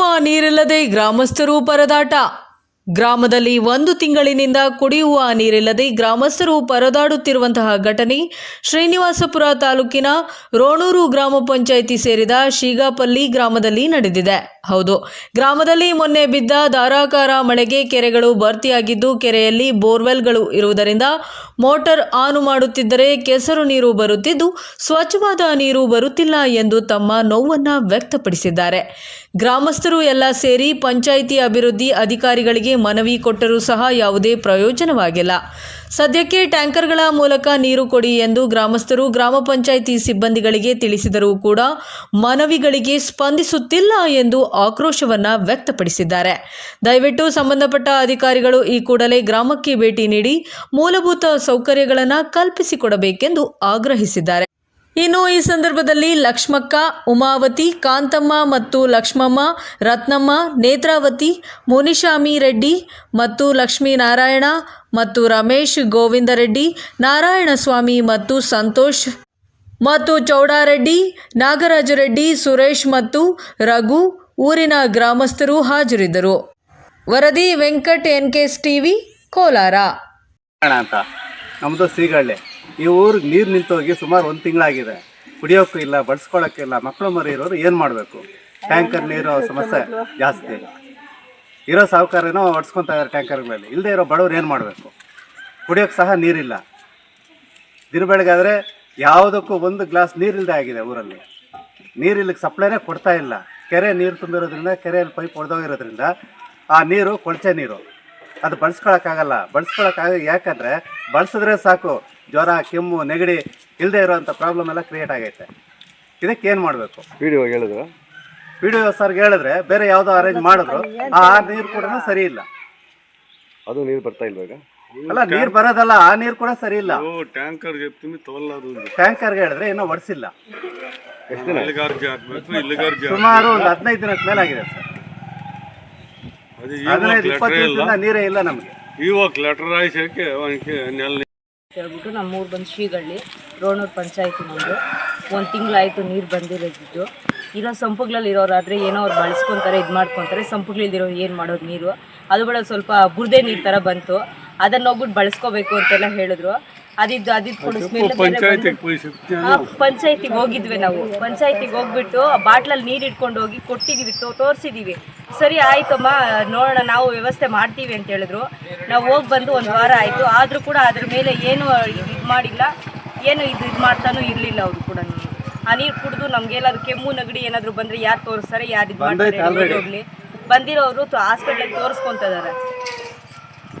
ಕುಡಿಯುವ ನೀರಿಲ್ಲದೆ ಗ್ರಾಮಸ್ಥರು ಪರದಾಟ. ಗ್ರಾಮದಲ್ಲಿ ಒಂದು ತಿಂಗಳಿನಿಂದ ಕುಡಿಯುವ ನೀರಿಲ್ಲದೆ ಗ್ರಾಮಸ್ಥರು ಪರದಾಡುತ್ತಿರುವಂತಹ ಘಟನೆ ಶ್ರೀನಿವಾಸಪುರ ತಾಲೂಕಿನ ರೋಣೂರು ಗ್ರಾಮ ಪಂಚಾಯಿತಿ ಸೇರಿದ ಶೀಗಾಪಲ್ಲಿ ಗ್ರಾಮದಲ್ಲಿ ನಡೆದಿದೆ. ಹೌದು, ಗ್ರಾಮದಲ್ಲಿ ಮೊನ್ನೆ ಬಿದ್ದ ಧಾರಾಕಾರ ಮಳೆಗೆ ಕೆರೆಗಳು ಭರ್ತಿಯಾಗಿದ್ದು ಕೆರೆಯಲ್ಲಿ ಬೋರ್ವೆಲ್ಗಳು ಇರುವುದರಿಂದ ಮೋಟಾರ್ ಆನ್ ಮಾಡುತ್ತಿದ್ದರೆ ಕೆಸರು ನೀರು ಬರುತ್ತಿದ್ದು ಸ್ವಚ್ಛವಾದ ನೀರು ಬರುತ್ತಿಲ್ಲ ಎಂದು ತಮ್ಮ ನೋವನ್ನು ವ್ಯಕ್ತಪಡಿಸಿದ್ದಾರೆ. ಗ್ರಾಮಸ್ಥರು ಎಲ್ಲ ಸೇರಿ ಪಂಚಾಯಿತಿ ಅಭಿವೃದ್ಧಿ ಅಧಿಕಾರಿಗಳಿಗೆ ಮನವಿ ಕೊಟ್ಟರೂ ಸಹ ಯಾವುದೇ ಪ್ರಯೋಜನವಾಗಿಲ್ಲ. ಸದ್ಯಕ್ಕೆ ಟ್ಯಾಂಕರ್ಗಳ ಮೂಲಕ ನೀರು ಕೊಡಿ ಎಂದು ಗ್ರಾಮಸ್ಥರು ಗ್ರಾಮ ಪಂಚಾಯಿತಿ ಸಿಬ್ಬಂದಿಗಳಿಗೆ ತಿಳಿಸಿದರೂ ಕೂಡ ಮನವಿಗಳಿಗೆ ಸ್ಪಂದಿಸುತ್ತಿಲ್ಲ ಎಂದು ಆಕ್ರೋಶವನ್ನ ವ್ಯಕ್ತಪಡಿಸಿದ್ದಾರೆ. ದಯವಿಟ್ಟು ಸಂಬಂಧಪಟ್ಟ ಅಧಿಕಾರಿಗಳು ಈ ಕೂಡಲೇ ಗ್ರಾಮಕ್ಕೆ ಭೇಟಿ ನೀಡಿ ಮೂಲಭೂತ ಸೌಕರ್ಯಗಳನ್ನು ಕಲ್ಪಿಸಿಕೊಡಬೇಕೆಂದು ಆಗ್ರಹಿಸಿದ್ದಾರೆ. ಇನ್ನು ಈ ಸಂದರ್ಭದಲ್ಲಿ ಲಕ್ಷ್ಮಕ್ಕ, ಉಮಾವತಿ, ಕಾಂತಮ್ಮ ಮತ್ತು ಲಕ್ಷ್ಮಮ್ಮ, ರತ್ನಮ್ಮ, ನೇತ್ರಾವತಿ ಮುನಿಶಾಮಿ ರೆಡ್ಡಿ ಮತ್ತು ಲಕ್ಷ್ಮೀನಾರಾಯಣ ಮತ್ತು ರಮೇಶ್ ಗೋವಿಂದ ರೆಡ್ಡಿ, ನಾರಾಯಣಸ್ವಾಮಿ ಮತ್ತು ಸಂತೋಷ್ ಮತ್ತು ಚೌಡಾರೆಡ್ಡಿ, ನಾಗರಾಜ ರೆಡ್ಡಿ, ಸುರೇಶ್ ಮತ್ತು ರಘು ಊರಿನ ಗ್ರಾಮಸ್ಥರು ಹಾಜರಿದ್ದರು. ವರದಿ ವೆಂಕಟ್ ಎಸ್ ಟಿವಿ, ಕೋಲಾರ. ನಮ್ಮದು ಈ ಊರಿಗೆ ನೀರು ನಿಂತೋಗಿ ಸುಮಾರು ಒಂದು ತಿಂಗಳಾಗಿದೆ. ಕುಡಿಯೋಕ್ಕೂ ಇಲ್ಲ ಬಳಸ್ಕೊಳಕ್ಕೂ ಇಲ್ಲ ಮಕ್ಕಳು ಮರಿ ಇರೋರು ಏನು ಮಾಡಬೇಕು? ಟ್ಯಾಂಕರ್ ನೀರು ಸಮಸ್ಯೆ ಜಾಸ್ತಿ. ಇರೋ ಸಾಹುಕಾರನೋ ಹೊಡ್ಸ್ಕೊತಾ ಇದ್ದಾರೆ ಟ್ಯಾಂಕರ್ಗಳಲ್ಲಿ ಇಲ್ಲದೆ ಇರೋ ಬಡವ್ರು ಏನು ಮಾಡಬೇಕು? ಕುಡಿಯೋಕ್ಕೆ ಸಹ ನೀರಿಲ್ಲ. ದಿನ ಬೆಳಗಾದರೆ ಯಾವುದಕ್ಕೂ ಒಂದು ಗ್ಲಾಸ್ ನೀರಿಲ್ಲದೆ ಆಗಿದೆ ಊರಲ್ಲಿ. ನೀರಿಲ್ಲಕ್ಕೆ ಸಪ್ಲೈನೇ ಕೊಡ್ತಾ ಇಲ್ಲ. ಕೆರೆ ನೀರು ತುಂಬಿರೋದ್ರಿಂದ, ಕೆರೆಯಲ್ಲಿ ಪೈಪ್ ಹೊಡೆದೋಗಿರೋದ್ರಿಂದ ಆ ನೀರು ಕೊಳಚೆ ನೀರು. ಅದು ಬಳಸ್ಕೊಳಕ್ಕಾಗಲ್ಲ ಬಳಸ್ಕೊಳಕ್ಕಾಗ ಯಾಕಂದರೆ ಬಳಸಿದ್ರೆ ಸಾಕು. ಜ್ವರ ಕೆಮ್ಮು ನೆಗಡಿ ಇಲ್ಲದೆ ಇರೋವಂಥ ಪ್ರಾಬ್ಲಮ್ ಎಲ್ಲ ಕ್ರಿಯೇಟ್ ಆಗೈತೆ. ಇದಕ್ಕೆ ಏನು ಮಾಡಬೇಕು? ವಿಡಿಯೋ ಹೇಳಿದ್ರು? ವಿಡಿಯೋ ಸರ್ಗೆ ಹೇಳಿದ್ರೆ ಬೇರೆ ಯಾವುದೋ ಅರೇಂಜ್ ಮಾಡಿದ್ರು ಆ ನೀರು ಕೂಡ ಸರಿ ಇಲ್ಲ. ಅದು ನೀರು ಬರ್ತಾ ಇಲ್ಲ ಈಗ? ಅಲ್ಲ ನೀರು ಬರೋದಲ್ಲ ಆ ನೀರು ಕೂಡ ಸರಿ ಇಲ್ಲ. ಟ್ಯಾಂಕರ್ಗೆ ಹೇಳಿದ್ರೆ ಇನ್ನೂ ಒಡಿಸಿಲ್ಲ. ಸುಮಾರು ಒಂದು ಹದಿನೈದು ದಿನ ಮೇಲೆ ಆಗಿದೆ ಸರ್ ಹದಿನೈದು ಇಪ್ಪತ್ತು ದಿನದಿಂದ ನೀರೇ ಇಲ್ಲ ನಮಗೆ. ಇವಾಗ ಲೆಟರ್ ಹೇಳ್ಬಿಟ್ಟು ನಮ್ಮ ಊರು ಬಂದು ಶ್ರೀಗಳ್ಳಿ ರೋಣೂರು ಪಂಚಾಯತಿ ನಮ್ಮದು ಒಂದು ತಿಂಗಳಾಯಿತು ನೀರು ಬಂದಿರೋದಿದ್ದು. ಇರೋ ಸಂಪುಗಳಲ್ಲಿರೋರು ಆದರೆ ಏನೋ ಅವ್ರು ಬಳಸ್ಕೊತಾರೆ ಇದು ಮಾಡ್ಕೊತಾರೆ. ಸಂಪುಗಳಿಲ್ದಿರೋ ಏನು ಮಾಡೋದು ನೀರು? ಅದು ಬೇಡ ಸ್ವಲ್ಪ ಬುರ್ದೆ ನೀರು ಥರ ಬಂತು. ಅದನ್ನು ಹೋಗ್ಬಿಟ್ಟು ಬಳಸ್ಕೋಬೇಕು ಅಂತೆಲ್ಲ ಹೇಳಿದ್ರು. ಅದಿದ್ದು ಅದಿದ್ದು ಕೊಡಿಸ್ಮೇಲೆ ಪಂಚಾಯತಿಗೆ ಹೋಗಿದ್ವಿ ನಾವು. ಪಂಚಾಯತಿಗೆ ಹೋಗ್ಬಿಟ್ಟು ಬಾಟ್ಲಲ್ಲಿ ನೀರು ಇಟ್ಕೊಂಡು ಹೋಗಿ ಕೊಟ್ಟಿದ್ದೀವಿ ತೋರಿಸಿದ್ದೀವಿ ಸರಿ ಆಯ್ತಮ್ಮ. ನೋಡೋಣ ನಾವು ವ್ಯವಸ್ಥೆ ಮಾಡ್ತೀವಿ ಅಂತ ಹೇಳಿದ್ರು. ನಾವು ಹೋಗಿ ಬಂದು ಒಂದು ವಾರ ಆಯಿತು. ಆದರೂ ಕೂಡ ಅದ್ರ ಮೇಲೆ ಏನು ಇದು ಮಾಡಿಲ್ಲ. ಏನು ಇದು ಇದು ಮಾಡ್ತಾನೂ ಇರಲಿಲ್ಲ ಅವರು ಕೂಡ. ಆ ನೀರು ಕುಡಿದು ನಮ್ಗೇನಾದ್ರು ಕೆಮ್ಮು ನೆಗಡಿ ಏನಾದರೂ ಬಂದರೆ ಯಾರು ತೋರಿಸ್ತಾರೆ ಯಾರು ಇದು ಮಾಡ್ತಾರೆ ಹೋಗಲಿ. ಬಂದಿರೋರು ಹಾಸ್ಪಿಟ್ಲಿಗೆ ತೋರಿಸ್ಕೊತ ಇದ್ದಾರೆ